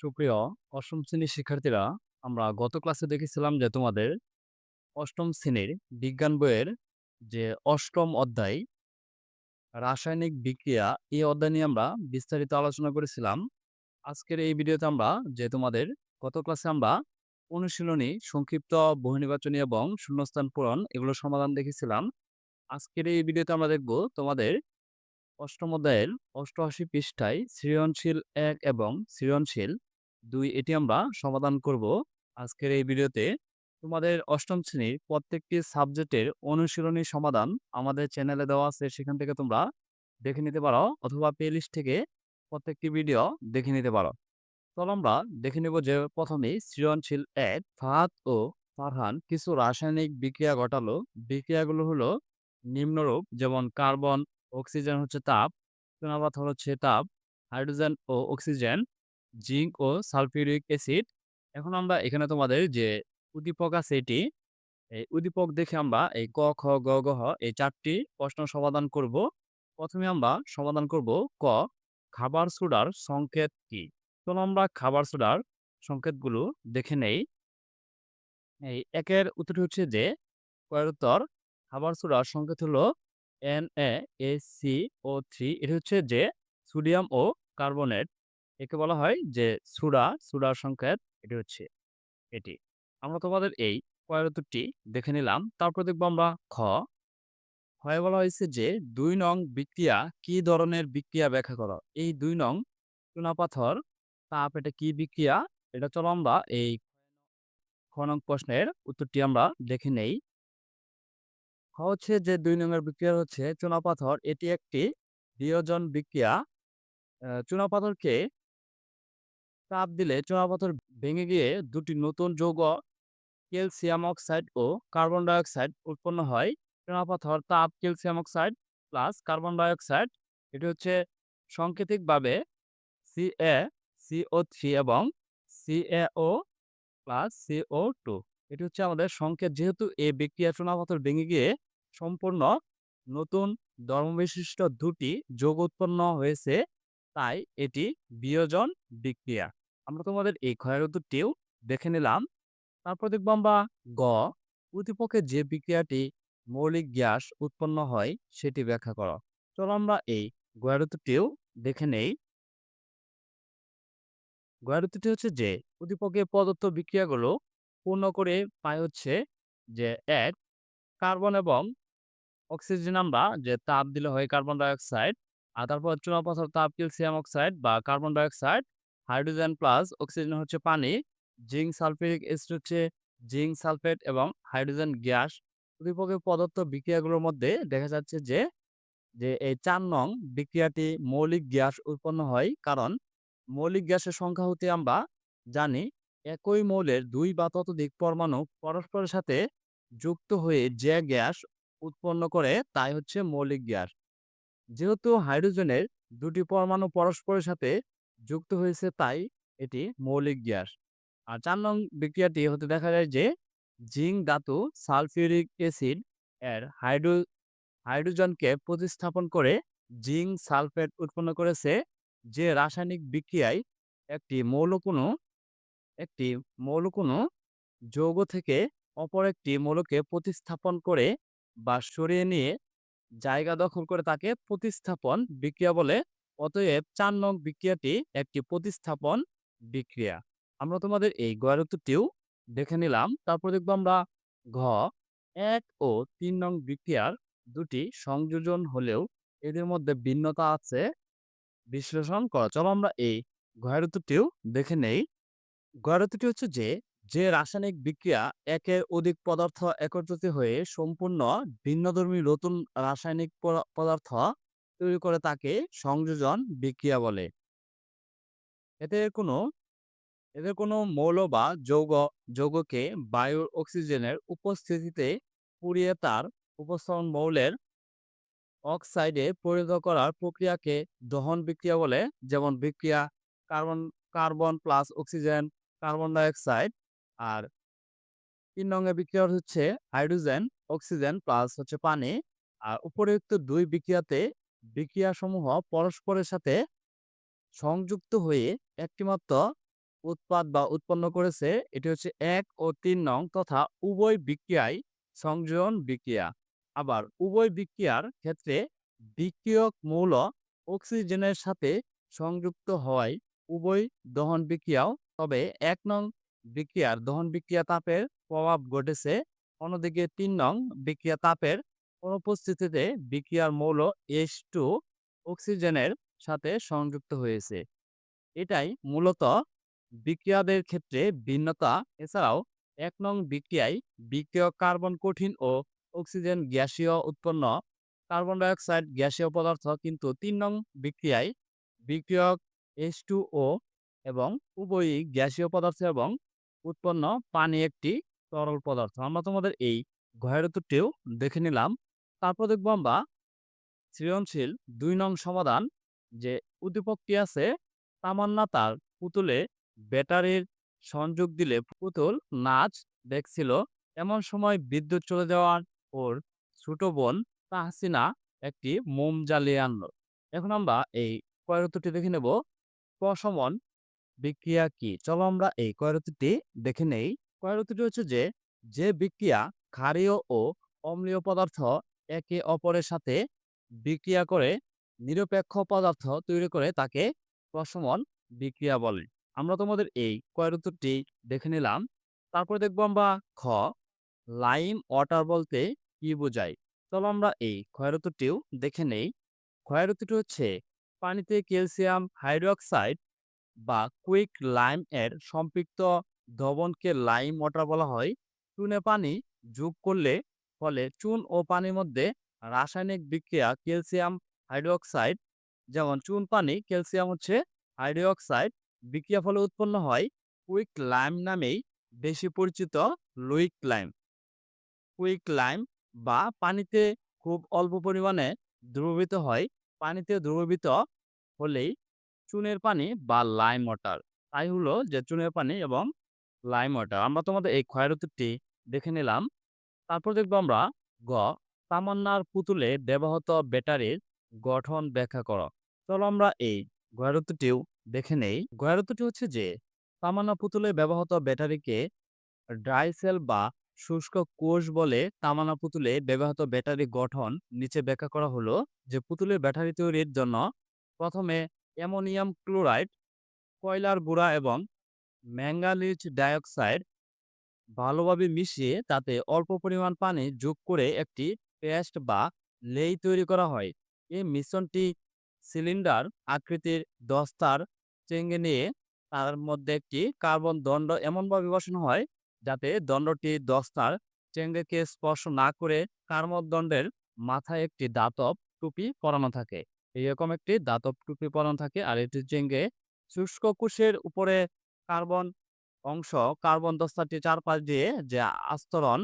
সুপ্রিয় অষ্টম শ্রেণির শিক্ষার্থীরা, আমরা গত ক্লাসে দেখেছিলাম যে তোমাদের অষ্টম শ্রেণির বিজ্ঞান বইয়ের যে অষ্টম অধ্যায় রাসায়নিক বিক্রিয়া এই অধ্যায় নিয়ে আমরা বিস্তারিত আলোচনা করেছিলাম। আজকের এই ভিডিওতে আমরা যে তোমাদের গত ক্লাসে আমরা অনুশীলনী, সংক্ষিপ্ত বহুনির্বাচনী এবং শূন্যস্থান পূরণ এগুলোর সমাধান দেখেছিলাম। আজকের এই ভিডিওতে আমরা দেখব তোমাদের অষ্টম অধ্যায়ের অষ্টআশি পৃষ্ঠায় সৃজনশীল এক এবং সৃজনশীল ২ এটি আমরা সমাধান করব আজকের এই ভিডিওতে। তোমাদের অষ্টম শ্রেণির প্রত্যেকটি সাবজেক্টের অনুশীলনী সমাধান আমাদের চ্যানেলে দেওয়া আছে সেখান থেকে তোমরা দেখে নিতে পারো অথবা প্লেলিস্ট থেকে প্রত্যেকটি ভিডিও দেখে নিতে পারো। চলো আমরা দেখে নেব যে প্রথমেই সৃজনশীল ১ ফাহাদ ও ফারহান কিছু রাসায়নিক বিক্রিয়া ঘটালো। বিক্রিয়াগুলো হলো নিম্নরূপ যেমন কার্বন, অক্সিজেন হচ্ছে তাপ, চুনাপাথর হচ্ছে তাপ, হাইড্রোজেন ও অক্সিজেন, জিঙ্ক ও সালফিউরিক অ্যাসিড। এখন আমরা এখানে তোমাদের যে উদ্দীপক আছে এটি, এই উদ্দীপক দেখে আমরা এই ক, খ, গ, হ এই চারটি প্রশ্ন সমাধান করব। প্রথমে আমরা সমাধান করব ক, খাবার সোডার সংকেত কি? চলো আমরা খাবার সোডার সংকেতগুলো দেখে নেই। এই একের উত্তরটি হচ্ছে যে ক এর উত্তর খাবার সোডার সংকেত হলো N A A C O three এটি হচ্ছে যে সোডিয়াম ও কার্বনেট। একে বলা হয় যে সুরা সোডার সংকেত, এটি হচ্ছে এটি। আমরা তোমাদের এই ক উত্তরটি দেখে নিলাম। তারপর দেখব আমরা খ। ক্ষয়ে বলা হয়েছে যে দুই নং বিক্রিয়া কি ধরনের বিক্রিয়া ব্যাখ্যা করো? এই দুই নং চুনাপাথর তাপ এটা কি বিক্রিয়া? এটা চলো আমরা এই খ নং প্রশ্নের উত্তরটি আমরা দেখে নেই। খ হচ্ছে যে দুই নংয়ের বিক্রিয়া হচ্ছে চুনাপাথর এটি একটি বিয়োজন বিক্রিয়া। চুনাপাথরকে তাপ দিলে চুনাপাথর ভেঙে গিয়ে দুটি নতুন যৌগ ক্যালসিয়াম অক্সাইড ও কার্বন ডাই অক্সাইড উৎপন্ন হয়। চুনাপাথর তাপ calcium oxide plus carbon dioxide এটি হচ্ছে সাংকেতিকভাবে CaCO3 এবং CaO প্লাস CO2 এটি হচ্ছে আমাদের সংকেত, যেহেতু এ বিক্রিয়া চুনাপাথর ভেঙে গিয়ে সম্পূর্ণ নতুন ধর্মবিশিষ্ট দুটি যোগ উৎপন্ন হয়েছে, তাই এটি বিয়োজন বিক্রিয়া। আমরা তোমাদের এই ক্ষয়ের উত্তরটিও দেখে নিলাম। তারপর দেখব আমরা গ উদ্দীপকে যে বিক্রিয়াটি মৌলিক গ্যাস উৎপন্ন হয় সেটি ব্যাখ্যা করো। চলো আমরা এই গ এর উত্তরটিও দেখে নেই। গ এর উত্তরটি হচ্ছে যে উদ্দীপকে প্রদত্ত বিক্রিয়াগুলো পূর্ণ করে পায় হচ্ছে যে এক কার্বন এবং অক্সিজেন আমরা যে তাপ দিলে হয় কার্বন ডাই অক্সাইড। আর তারপর চুনাপাথর তাপ ক্যালসিয়াম অক্সাইড বা carbon dioxide, hydrogen plus oxygen হচ্ছে পানি, জিঙ্ক সালফিউরিক অ্যাসিড হচ্ছে জিঙ্ক সালফেট এবং হাইড্রোজেন গ্যাস। উদ্দীপকে পদার্থ বিক্রিয়াগুলোর মধ্যে দেখা যাচ্ছে যে, যে এই চার নং বিক্রিয়াটি মৌলিক গ্যাস উৎপন্ন হয়। কারণ মৌলিক গ্যাসের সংখ্যা হতে আমরা জানি একই মৌলের দুই বা ততোধিক পরমাণু পরস্পরের সাথে যুক্ত হয়ে যে গ্যাস উৎপন্ন করে তাই হচ্ছে মৌলিক গ্যাস। যেহেতু হাইড্রোজেনের দুটি পরমাণু পরস্পরের সাথে যুক্ত হয়েছে তাই এটি মৌলিক গ্যাস। আর ৪ নং বিক্রিয়াটি হতে দেখা যায় যে, জিঙ্ক ধাতু সালফিউরিক অ্যাসিড এর হাইড্রো, হাইড্রোজেনকে প্রতিস্থাপন করে জিঙ্ক সালফেট উৎপন্ন করেছে, যে রাসায়নিক বিক্রিয়ায় একটি মৌলকণু একটি মৌলকণু যৌগ থেকে অপর একটি মৌলকে প্রতিস্থাপন করে বা সরিয়ে নিয়ে জায়গা দখল করে তাকে প্রতিস্থাপন বিক্রিয়া বলে। অতএব চার নং বিক্রিয়াটি একটি প্রতিস্থাপন বিক্রিয়া। আমরা তোমাদের এই গ এর উত্তরটিও দেখে নিলাম। তারপর দেখব আমরা ঘ এক ও তিন নং বিক্রিয়ার দুটি সংযোজন হলেও এদের মধ্যে ভিন্নতা আছে বিশ্লেষণ করা চলো আমরা এই এর উত্তরটিও দেখে নেই। গ এর উত্তরটি হচ্ছে যে, যে রাসায়নিক বিক্রিয়া একের অধিক পদার্থ একত্রিত হয়ে সম্পূর্ণ ভিন্নধর্মী নতুন রাসায়নিক পদার্থ তৈরি করে তাকে সংযোজন বিক্রিয়া বলে। এদের কোনো এদের কোনো মৌল বা যৌগ যৌগকে বায়ুর অক্সিজেনের উপস্থিতিতে পুড়িয়ে তার উপস্থিত মৌলের অক্সাইডে পরিণত করার প্রক্রিয়াকে দহন বিক্রিয়া বলে। যেমন বিক্রিয়া carbon carbon plus oxygen, carbon dioxide. আর তিন রঙের বিক্রিয়া হচ্ছে হাইড্রোজেন, অক্সিজেন প্লাস হচ্ছে পানি। আর উপরিউক্ত দুই বিক্রিয়াতে বিক্রিয়াসমূহ পরস্পরের সাথে সংযুক্ত হয়ে একটিমাত্র উৎপাদ বা উৎপন্ন করেছে, এটি হচ্ছে ১ ও ৩ নং তথা উভয় বিক্রিয়ায় সংযোজন বিক্রিয়া। আবার উভয় বিক্রিয়ার ক্ষেত্রে বিক্রিয়ক মৌল অক্সিজেনের সাথে সংযুক্ত হওয়ায় উভয় দহন বিক্রিয়াও, তবে এক নং বিক্রিয়ার দহন বিক্রিয়া তাপের প্রভাব ঘটেছে, অন্যদিকে তিন নং বিক্রিয়া তাপের অনুপস্থিতিতে বিক্রিয়ার মৌল এস টু অক্সিজেনের সাথে সংযুক্ত হয়েছে। এটাই মূলত বিক্রিয়াদের ক্ষেত্রে ভিন্নতা এছাড়াও এক নং বিক্রিয়ায় বিক্রিয় কার্বন কঠিন ও অক্সিজেন গ্যাসীয় উৎপন্ন কার্বন ডাই অক্সাইড গ্যাসীয় পদার্থ কিন্তু তিন নং বিক্রিয়ায় বিক্রিয়ক এস টু ও এবং উভয়ই গ্যাসীয় পদার্থ এবং উৎপন্ন পানি একটি তরল পদার্থ। আমরা তোমাদের এই ঘয়ের উত্তরটিও দেখে নিলাম। তারপর দেখব আমরা সৃজনশীল দুই নং সমাধান, যে উদ্দীপকটি আছে তামান্না তার পুতুলে ব্যাটারির সংযোগ দিলে পুতুল নাচ দেখছিল। এমন সময় বিদ্যুৎ চলে যাওয়ার ওর ছোট বোন তাহসিনা একটি মোম জ্বালিয়ে আনলো। এখন আমরা এই কয়ের উত্তরটি দেখে নেব। প্রশমন বিক্রিয়া কি? চলো আমরা এই কয়ের উত্তরটি দেখে নেই। কয়ের উত্তরটি হচ্ছে যে যে বিক্রিয়া ক্ষারীয় ও অম্লীয় পদার্থ একে অপরের সাথে বিক্রিয়া করে নিরপেক্ষ পদার্থ তৈরি করে তাকে প্রশমন বিক্রিয়া বলে। আমরা তোমাদের এই কয়ের উত্তরটি দেখে নিলাম। তারপরে দেখব আমরা খ, লাইম ওয়াটার বলতে কি বোঝায়? চলো আমরা এই ক্ষয়ের উত্তরটিও দেখে নেই। ক্ষয়ের উত্তরটি হচ্ছে, পানিতে ক্যালসিয়াম হাইড্রোক্সাইড বা কুইক লাইম এর সম্পৃক্ত দ্রবণকে লাইম ওয়াটার বলা হয়। চুনে পানি যোগ করলে ফলে চুন ও পানির মধ্যে রাসায়নিক বিক্রিয়া ক্যালসিয়াম হাইড্রোক্সাইড, যেমন চুন পানি, ক্যালসিয়াম হচ্ছে হাইড্রোক্সাইড, বিক্রিয়া ফলে উৎপন্ন হয় কুইক লাইম নামেই বেশি পরিচিত লুইক লাইম। কুইক লাইম বা পানিতে খুব অল্প পরিমাণে দ্রবীভূত হয়। পানিতে দ্রবীভূত হলেই চুনের পানি বা লাইম ওয়াটার। তাই হলো যে চুনের পানি এবং লাইম ওয়াটার। আমরা তোমাদের এই ক্ষয়ের দেখে নিলাম। তারপর দেখব আমরা গ, তামান্নার পুতুলে ব্যবহৃত ব্যাটারির গঠন ব্যাখ্যা করো। চলো আমরা এই গয়ের উত্তরটিও দেখে নেই। গয়ের উত্তরটি হচ্ছে যে তামান্না পুতুলে ব্যবহৃত ব্যাটারিকে ড্রাই সেল বা শুষ্ক কোষ বলে তামান্না পুতুলে ব্যবহৃত ব্যাটারি গঠন নিচে ব্যাখ্যা করা হলো যে, পুতুলের ব্যাটারি তৈরির জন্য প্রথমে অ্যামোনিয়াম ক্লোরাইড, কয়লার গুঁড়া এবং ম্যাঙ্গানিজ ডাইঅক্সাইড ভালোভাবে মিশিয়ে তাতে অল্প পরিমাণ পানি যোগ করে একটি পেস্ট বা লেই তৈরি করা হয়। এই মিশ্রণটি সিলিন্ডার আকৃতির দস্তার চেঙ্গে নিয়ে তার মধ্যে একটি কার্বন দণ্ড এমনভাবে বসানো হয় যাতে দণ্ডটি দস্তার চেঙ্গেকে স্পর্শ না করে কার্বন দণ্ডের মাথায় একটি দাতব টুপি পরানো থাকে। এরকম একটি দাতব টুপি পরানো থাকে আর এটি চেঙ্গে শুষ্ক কোষের উপরে কার্বন অংশ কার্বন দস্তাটি চারপাশ দিয়ে যে আস্তরণ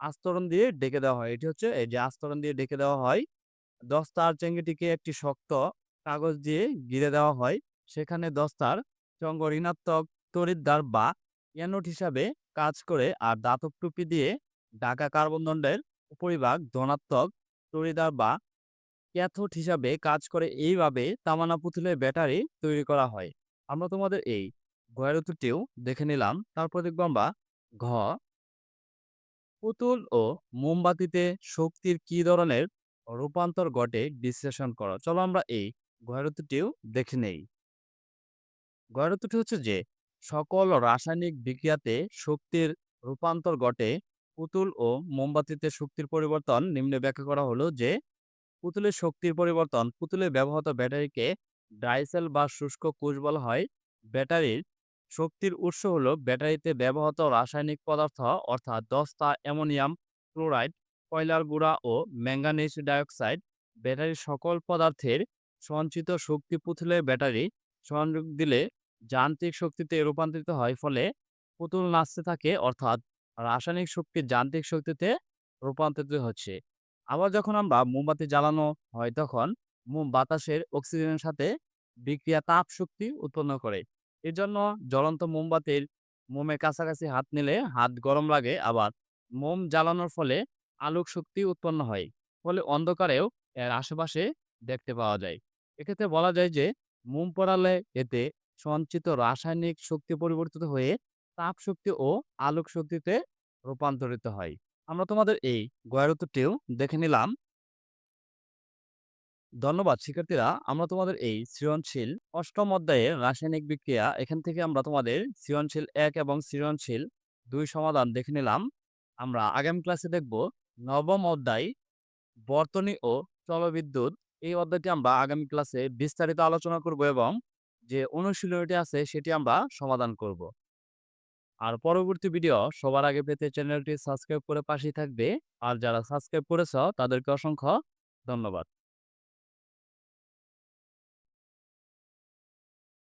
আস্তরণ দিয়ে ডেকে দেওয়া হয়। এটি হচ্ছে এই যে আস্তরণ দিয়ে ডেকে দেওয়া হয়। দস্তার চেঙ্গিটিকে একটি শক্ত কাগজ দিয়ে ঘিরে দেওয়া হয়। সেখানে দস্তার চঙ্গ ঋণাত্মক তরিদ্বার বা অ্যানোড হিসাবে কাজ করে আর দাতব টুপি দিয়ে ঢাকা কার্বন দণ্ডের উপরিভাগ ধনাত্মক তরিদার বা ক্যাথোড হিসাবে কাজ করে। এইভাবে তামানা পুতুলের ব্যাটারি তৈরি করা হয়। আমরা তোমাদের এই ঘয়ের উত্তরটিও দেখে নিলাম। তারপর দেখব আমরা ঘ পুতুল ও মোমবাতিতে শক্তির কি ধরনের রূপান্তর ঘটে বিশ্লেষণ করো। চলো আমরা এই ঘয়ের উত্তরটিও দেখে নেই। ঘয়ের উত্তরটি হচ্ছে যে, সকল রাসায়নিক বিক্রিয়াতে শক্তির রূপান্তর ঘটে পুতুল ও মোমবাতিতে শক্তির পরিবর্তন। নিম্নে ব্যাখ্যা করা হলো যে, পুতুলের শক্তির পরিবর্তন পুতুলে ব্যবহৃত ব্যাটারিকে ডাইসেল বা শুষ্ক কোষ বলা হয়। ব্যাটারির শক্তির উৎস হলো ব্যাটারিতে ব্যবহৃত রাসায়নিক পদার্থ, অর্থাৎ দস্তা, অ্যামোনিয়াম ক্লোরাইড, কয়লার গুঁড়া ও ম্যাঙ্গানিজ ডাইঅক্সাইড। ব্যাটারির সকল পদার্থের সঞ্চিত শক্তি পুতুলের ব্যাটারি সংযোগ দিলে যান্ত্রিক শক্তিতে রূপান্তরিত হয়, ফলে পুতুল নাচতে থাকে, অর্থাৎ রাসায়নিক শক্তি যান্ত্রিক শক্তিতে রূপান্তরিত হচ্ছে। আবার যখন আমরা মোমবাতি জ্বালানো হয়, তখন মোম বাতাসের অক্সিজেনের সাথে বিক্রিয়া তাপ শক্তি উৎপন্ন করে। এজন্য জ্বলন্ত মোমবাতির মোমের কাছাকাছি হাত নিলে হাত গরম লাগে, আবার মোম জ্বালানোর ফলে আলোক শক্তি উৎপন্ন হয়, ফলে অন্ধকারেও এর আশেপাশে দেখতে পাওয়া যায়। এক্ষেত্রে বলা যায় যে, মোম পোড়ালে এতে সঞ্চিত রাসায়নিক শক্তি পরিবর্তিত হয়ে তাপ শক্তি ও আলোক শক্তিতে রূপান্তরিত হয়। আমরা তোমাদের এই গয়ের দেখে নিলাম। ধন্যবাদ। শিক্ষার্থীরা, আমরা তোমাদের এই সৃজনশীল অষ্টম অধ্যায়ের রাসায়নিক বিক্রিয়া, এখান থেকে আমরা তোমাদের সৃজনশীল এক এবং সৃজনশীল দুই সমাধান দেখে নিলাম। আমরা আগামী ক্লাসে দেখব নবম অধ্যায়, বর্তনী ও জলবিদ্যুৎ এই অধ্যায়টি আমরা আগামী ক্লাসে বিস্তারিত আলোচনা করব এবং যে অনুশীলনীটি আছে সেটি আমরা সমাধান করব। আর পরবর্তী ভিডিও সবার আগে পেতে চ্যানেলটি সাবস্ক্রাইব করে পাশেই থাকবে। আর যারা সাবস্ক্রাইব করেছ, তাদেরকে অসংখ্য ধন্যবাদ।